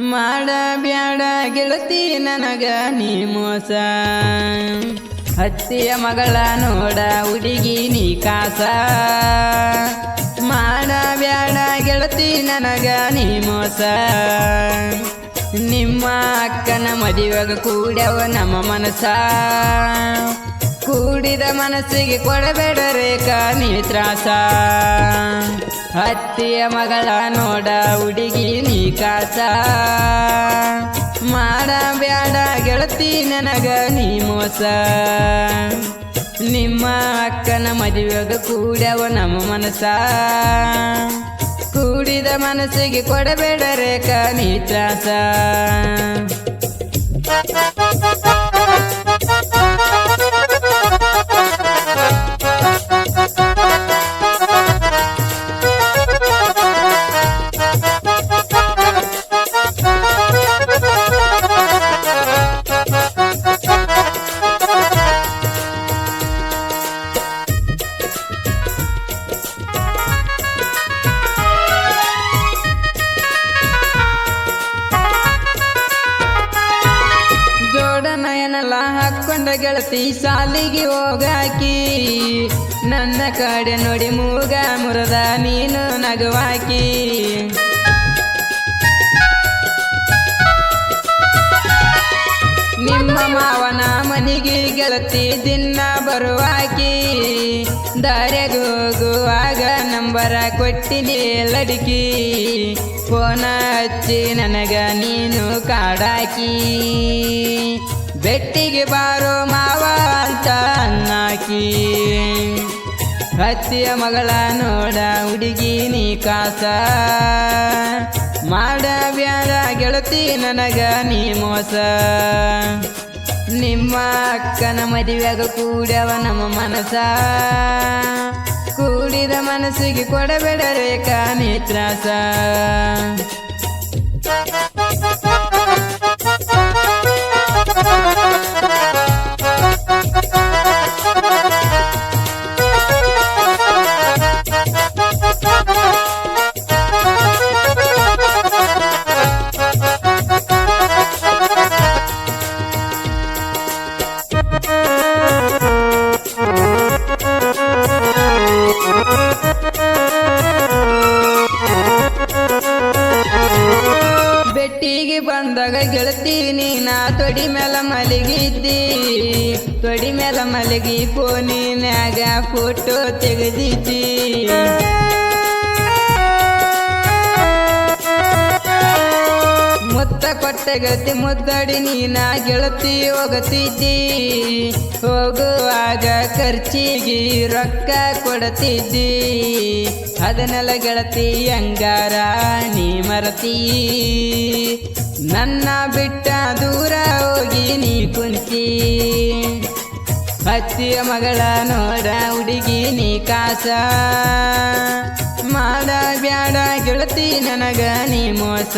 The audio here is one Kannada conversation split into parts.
ಮಾಡ ಬ್ಯಾಡ ಗೆಳತಿ ನನಗ ನೀ ಮೋಸ. ಹತ್ತಿಯ ಮಗಳ ನೋಡ ಹುಡುಗಿ ನೀ ಕಾಸ. ಮಾಡ ಬ್ಯಾಡ ಗೆಳತಿ ನನಗ ನೀ ಮೋಸ. ನಿಮ್ಮ ಅಕ್ಕನ ಮದುವೆಗ ಕೂಡವ ನಮ್ಮ ಮನಸ ಕೂಡಿದ ಮನಸ್ಸಿಗೆ ಕೊಡಬೇಡ ರೇಖಾ ನೀ ತ್ರಾಸ. ಅತ್ತಿಯ ಮಗಳ ನೋಡ ಹುಡುಗಿ, ನೀ ಕಾಸ. ಮಾಡ ಬ್ಯಾಡ ಗೆಳತಿ ನನಗ, ನೀ ಮೋಸ. ನಿಮ್ಮ ಅಕ್ಕನ ಮದುವೆಗ ಕೂಡ್ಯವ ನಮ್ಮ ಮನಸ ಕೂಡಿದ ಮನಸ್ಸಿಗೆ ಕೊಡಬೇಡ ರೇಖಾ, ನೀ ತ್ರಾಸ. ಗೆಳತಿ ಸಾಲಿಗೆ ಹೋಗಾಕಿ, ನನ್ನ ಕಡೆ ನೋಡಿ ಮೂಗ ಮುರದ ನೀನು ನಗುವಾಕಿ. ನಿಮ್ಮ ಮಾವನ ಮನೆಗೆ ಗೆಳತಿ ದಿನ ಬರುವಾಕಿ ಹೋಗುವಾಗ ನಂಬರ ಕೊಟ್ಟಿನಿ ಲಡಿಕಿ. ಫೋನ ಹಚ್ಚಿ ನನಗ ನೀನು ಕಾಡಾಕಿ. ಬೆಟ್ಟಿಗೆ ಬಾರೋ ಮಾವ ಅಂತ ಅನ್ನಾಕಿ. ಹತ್ತಿಯ ಮಗಳ ನೋಡ ಹುಡುಗಿ ನೀ ಕಾಸ ಮಾಡ ಬ್ಯಾಡ ಗೆಳತಿ ನನಗ ನೀ ಮೋಸ. ನಿಮ್ಮ ಅಕ್ಕನ ಮದುವೆಗ ಕೂಡವ ನಮ್ಮ ಮನಸ. ಕೂಡಿದ ಮನಸ್ಸಿಗೆ ಕೊಡಬೇಡ ರೇಖಾ ನೀ ತ್ರಾಸ ತೊಡಿ ಮೇಲ ಮಲಗಿದ್ದಿ, ತೊಡಿ ಮೇಲ ಮಲಗಿ ಫೋನಿನಾಗ ಫೋಟೋ ತೆಗೆದಿದ್ದಿ. ಮುತ್ತ ಕೊಟ್ಟ ಗತಿ ಮುದ್ದಡಿ ನೀನ ಗೆಳತಿ ಹೋಗತಿದ್ದಿ. ಹೋಗುವಾಗ ಖರ್ಚಿಗೆ ರೊಕ್ಕ ಕೊಡತಿದ್ದಿ. ಅದನ್ನೆಲ್ಲ ಗೆಳತಿ ಅಂಗಾರ ನೀ ಮರತಿ? ನನ್ನ ಬಿಟ್ಟ ದೂರ ಹೋಗಿ ನೀ ಕುಂತಿ ಅತ್ತಿಯ ಮಗಳ ನೋಡ ಹುಡುಗಿ ನೀ ಕಾಸ. ಮಾಡ ಬ್ಯಾಡ ಗೆಳತಿ, ನನಗ ನೀ ಮೋಸ.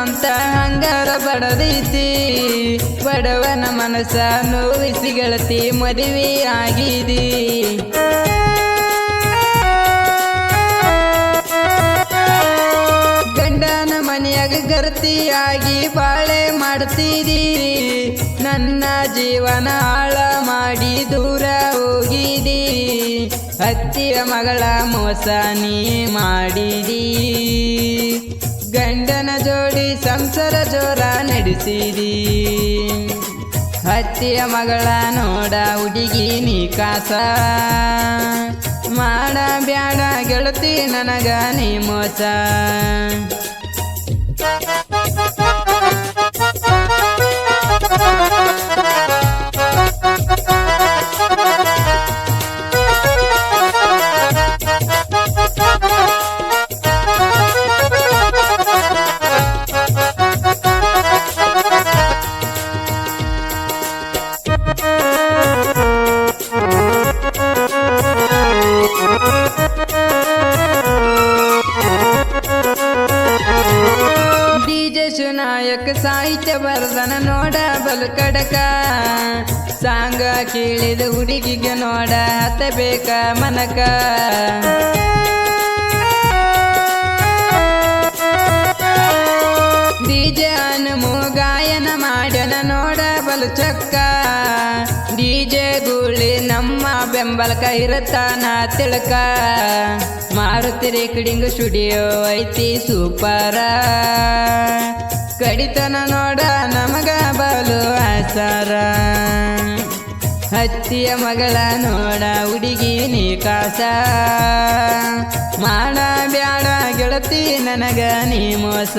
ಇರುತ್ತನಂತ ಹಂಗಾರ ಬಡದೈತಿ. ಬಡವನ ಮನಸ ನೋವಿಸಿ ಗೆಳತಿ ಮದುವೆ ಆಗಿದಿ ಗಂಡನ ಮನೆಯಾಗ ಗರ್ತಿಯಾಗಿ ಬಾಳೆ ಮಾಡ್ತೀರಿ. ನನ್ನ ಜೀವನ ಹಾಳ ಮಾಡಿ ದೂರ ಹೋಗಿದಿ. ಹತ್ತಿಯ ಮಗಳ ಮೋಸ ನೀ ಮಾಡಿದಿ. ಗಂಡನ ಜೋಡಿ ಸಂಸಾರ ಜೋರ ನಡೆಸಿರಿ ಹತ್ತಿಯ ಮಗಳ ನೋಡ ಹುಡುಗಿ ನೀ ಕಾಸ. ಮಾಡ ಬ್ಯಾಡ ಗೆಳತಿ, ನನಗ ನೀ ಮೋಸ. ಕಡಕ. ಸಾಂಗ ಕೇಳಿದ ಹುಡುಗಿಗೆ ನೋಡ ಹತ್ತಬೇಕ ಮನಕ. ಡಿಜೆ ಅನುಮು ಗಾಯನ ಮಾಡ್ಯನ ನೋಡ, ಬಲು ಚಕ್ಕ. ಡಿಜೆ ಗೂಳಿ ನಮ್ಮ ಬೆಂಬಲಕ ಇರತ್ತಾನ ತಿಳಕ. ಮಾರುತಿ ರೇಕಡಿಂಗ್ ಸ್ಟುಡಿಯೋ ಐತಿ ಸೂಪರ. ಕಡಿತನ ನೋಡ ನಮಗ ಬಲು ಆಸಾರ. ಹತ್ತಿಯ ಮಗಳ ನೋಡ ಹುಡುಗಿ ನೀ ಕಾಸ ಮಾಡ ಬ್ಯಾಡ ಗೆಳತಿ, ನನಗ ನೀ ಮೋಸ.